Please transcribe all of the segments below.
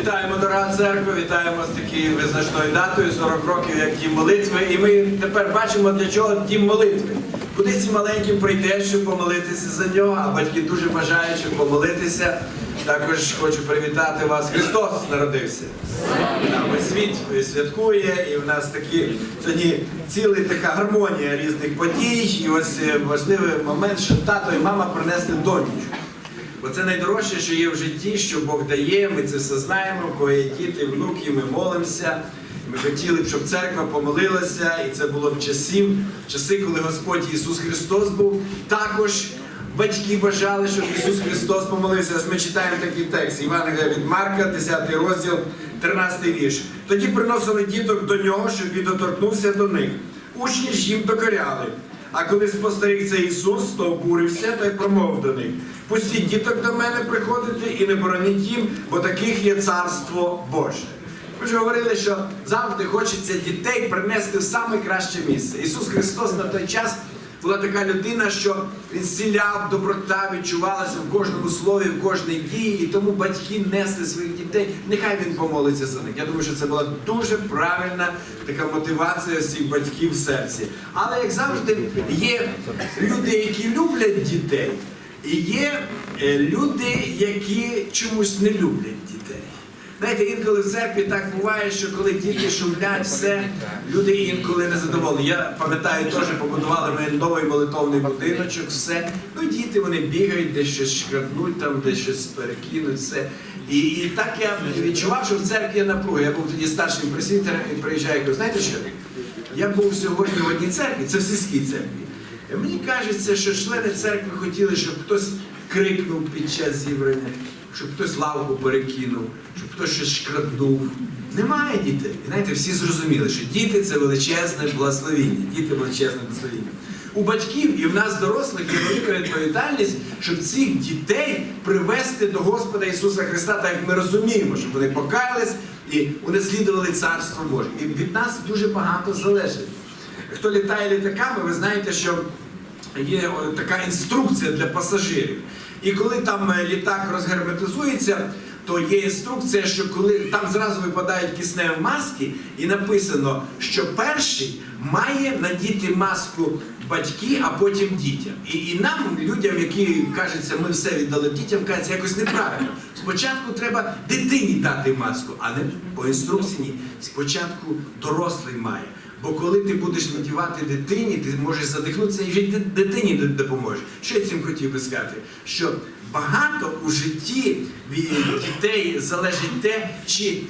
Вітаємо, дорога церква, вітаємо з такою визначною датою 40 років як дім молитви. І ми тепер бачимо, для чого дім молитви. Кудись ці маленьким прийде, щоб помолитися за нього, а батьки дуже бажають, щоб помолитися. Також хочу привітати вас. Христос народився. Весь світ святкує, і в нас такі сьогодні ціла така гармонія різних подій. І ось е, важливий момент, що тато і мама принесли донечку. Бо це найдорожче, що є в житті, що Бог дає. Ми це все знаємо. Кого є діти, внуки, ми молимося. Ми хотіли б, щоб церква помолилася, і це було в часів, часи, коли Господь Ісус Христос був. Також батьки бажали, щоб Ісус Христос помолився. Ось ми читаємо такий текст Євангелія від Марка, 10 розділ, 13 вірш. Тоді приносили діток до нього, щоб він доторкнувся до них. Учні ж їм докоряли. А коли спостеріг це Ісус, то обурився та й промовив до них: пустіть діток до мене приходити і не бороніть їм, бо таких є царство Боже. Ми ж говорили, що завжди хочеться дітей принести в саме краще місце. Ісус Христос на той час була така людина, що він зціляв, доброта відчувалася в кожному слові, в кожній дії, і тому батьки несли своїх дітей. Нехай він помолиться за них. Я думаю, що це була дуже правильна така мотивація всіх батьків в серці. Але як завжди, є люди, які люблять дітей, і є е, люди, які чомусь не люблять дітей. Знаєте, інколи в церкві так буває, що коли діти шумлять, все, люди інколи не задоволені. Я пам'ятаю, теж побудували ми новий молитовний будиночок, все. Ну, діти вони бігають, десь щось шкребнуть, там, десь щось перекинуть, все. І, і так я відчував, що в церкві є напруга. Я був тоді старшим пресвітером і приїжджаю, і кажу, знаєте що? Я був сьогодні в одній церкві, це в сільській церкві. І мені кажеться, що члени церкви хотіли, щоб хтось крикнув під час зібрання, щоб хтось лавку перекинув, щоб хтось щось шкраднув. Немає дітей. І знаєте, всі зрозуміли, що діти це величезне благословіння. Діти величезне благословіння. У батьків і в нас, дорослих, є велика відповідальність, щоб цих дітей привести до Господа Ісуса Христа, так як ми розуміємо, щоб вони покаялись і унаслідували Царство Боже. І від нас дуже багато залежить. Хто літає літаками, ви знаєте, що є така інструкція для пасажирів. І коли там е, літак розгерметизується, то є інструкція, що коли там зразу випадають кисневі маски, і написано, що перший має надіти маску батьки, а потім дітям. І, і нам, людям, які кажуться, ми все віддали дітям, кажеться якось неправильно. Спочатку треба дитині дати маску, а не по інструкції. Спочатку дорослий має. Бо коли ти будеш надівати дитині, ти можеш задихнутися і вже дитині д- допоможеш. Що я цим хотів би сказати? Що багато у житті від дітей залежить те, чи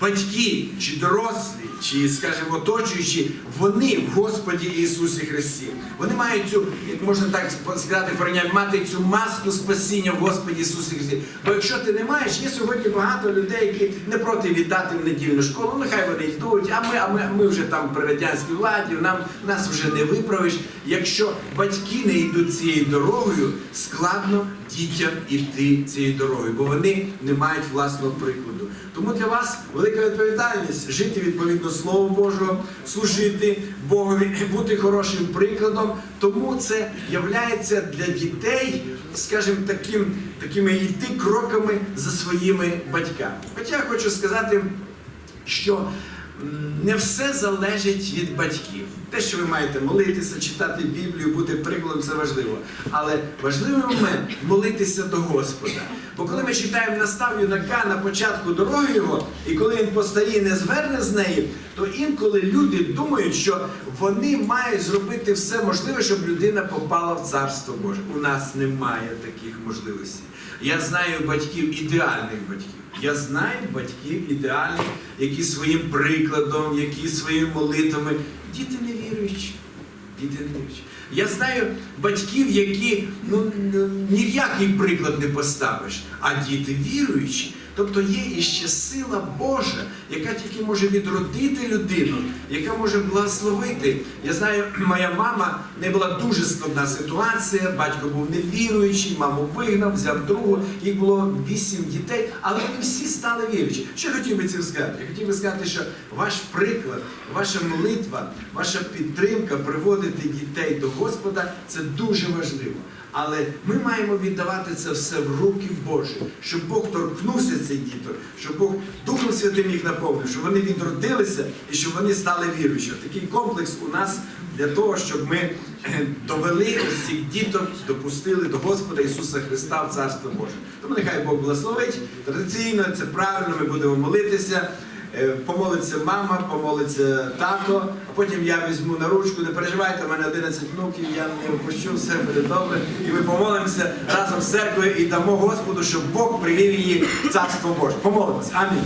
батьки, чи дорослі, чи, скажімо, оточуючі, вони в Господі Ісусі Христі. Вони мають цю, як можна так сказати, порівняти, мати цю маску спасіння в Господі Ісусі Христі. Бо якщо ти не маєш, є сьогодні багато людей, які не проти віддати в недільну школу, ну, нехай вони йдуть, а ми, а ми, ми вже там при радянській владі, нам нас вже не виправиш. Якщо батьки не йдуть цією дорогою, складно дітям іти цією дорогою, бо вони не мають власного прикладу. Тому для вас велика відповідальність жити відповідно Слову Божого, служити Богові, бути хорошим прикладом. Тому це являється для дітей, скажімо, таким, такими йти кроками за своїми батьками. Хоча я хочу сказати, що не все залежить від батьків. Те, що ви маєте молитися, читати Біблію, бути прикладом, це важливо. Але важливий момент молитися до Господа. Бо коли ми читаємо настав юнака на початку дороги його, і коли він постаріє не зверне з неї, то інколи люди думають, що вони мають зробити все можливе, щоб людина попала в Царство Боже. У нас немає таких можливостей. Я знаю батьків ідеальних батьків. Я знаю батьків ідеальних, які своїм прикладом, які своїми молитвами. Діти не віруючі. Діти не віруючі. Я знаю батьків, які ну, ні в який приклад не поставиш, а діти віруючі. Тобто є іще сила Божа, яка тільки може відродити людину, яка може благословити. Я знаю, моя мама в неї була дуже складна ситуація. Батько був невіруючий, маму вигнав, взяв другу. Їх було вісім дітей, але вони всі стали віруючі. Що хотів би цим сказати? Я хотів би сказати, що ваш приклад, ваша молитва, ваша підтримка приводити дітей до Господа це дуже важливо. Але ми маємо віддавати це все в руки Божі, щоб Бог торкнувся цих діток, щоб Бог Духом Святим їх наповнив, щоб вони відродилися і щоб вони стали віруючими. Такий комплекс у нас для того, щоб ми е, довели ось цих діток, допустили до Господа Ісуса Христа в Царство Боже. Тому нехай Бог благословить. Традиційно це правильно, ми будемо молитися. Е, Помолиться мама, помолиться тато, а потім я візьму на ручку. Не переживайте, в мене 11 внуків, я не опущу, все буде добре. І ми помолимося разом з церквою і дамо Господу, щоб Бог привів її в Царство Боже. Помолимось. Амінь.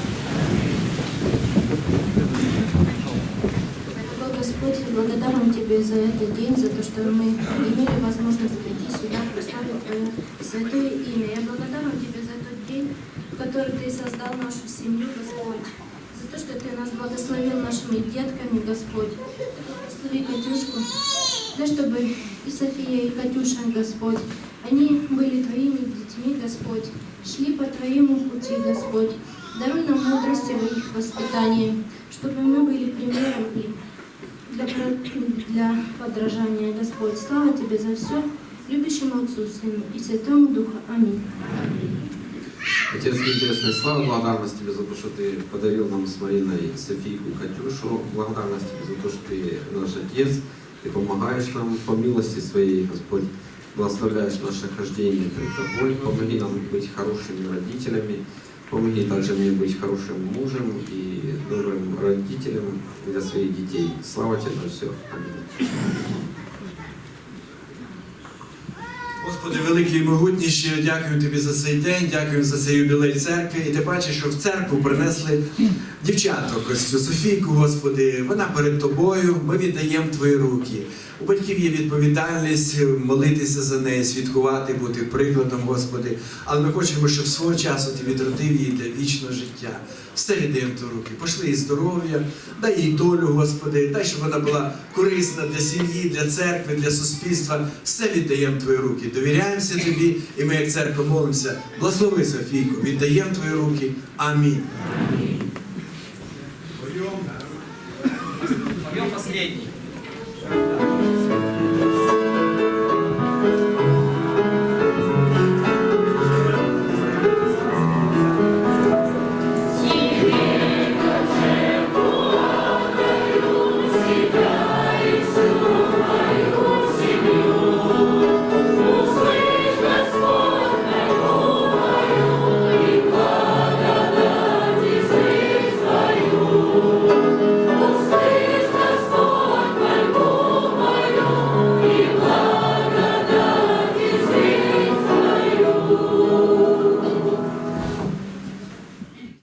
Дорогой Господь, я благодарен Тебе за этот день, за то, что мы имели возможность прийти сюда, прославить Твое святое имя. Я благодарен Тебе за тот день, в который Ты создал нашу семью, Благословил нашими детками, Господь. Благослови Катюшку. Да, чтобы и София, и Катюша, Господь, они были Твоими детьми, Господь, шли по Твоему пути, Господь. Даруй нам мудрость в их воспитании, чтобы мы были примером им для, для подражания, Господь. Слава Тебе за все, любящему Отцу, Сыну и Святому Духу. Аминь. Отец Небесный, слава благодарность Тебе за то, что Ты подарил нам с Мариной Софийку Катюшу. Благодарность Тебе за то, что Ты наш Отец. Ты помогаешь нам по милости Своей, Господь. Благословляешь наше хождение перед Тобой. Помоги нам быть хорошими родителями. Помоги также мне быть хорошим мужем и добрым родителем для своих детей. Слава Тебе за все. Аминь. Господи, великий і могутніший, дякую тобі за цей день, дякую за цей юбілей церкви. І ти бачиш, що в церкву принесли дівчаток, ось цю Софійку, Господи, вона перед тобою. Ми віддаємо твої руки. У батьків є відповідальність молитися за неї, святкувати, бути прикладом, Господи. Але ми хочемо, щоб свого часу ти відродив її для вічного життя. Все віддаємо твої руки. Пошли їй здоров'я, дай їй долю, Господи, дай, щоб вона була корисна для сім'ї, для церкви, для суспільства. Все віддаємо твої руки. Довіряємося тобі, і ми, як церква, молимося. Благослови Софійку, віддаємо твої руки. Амінь. Пойдем последний.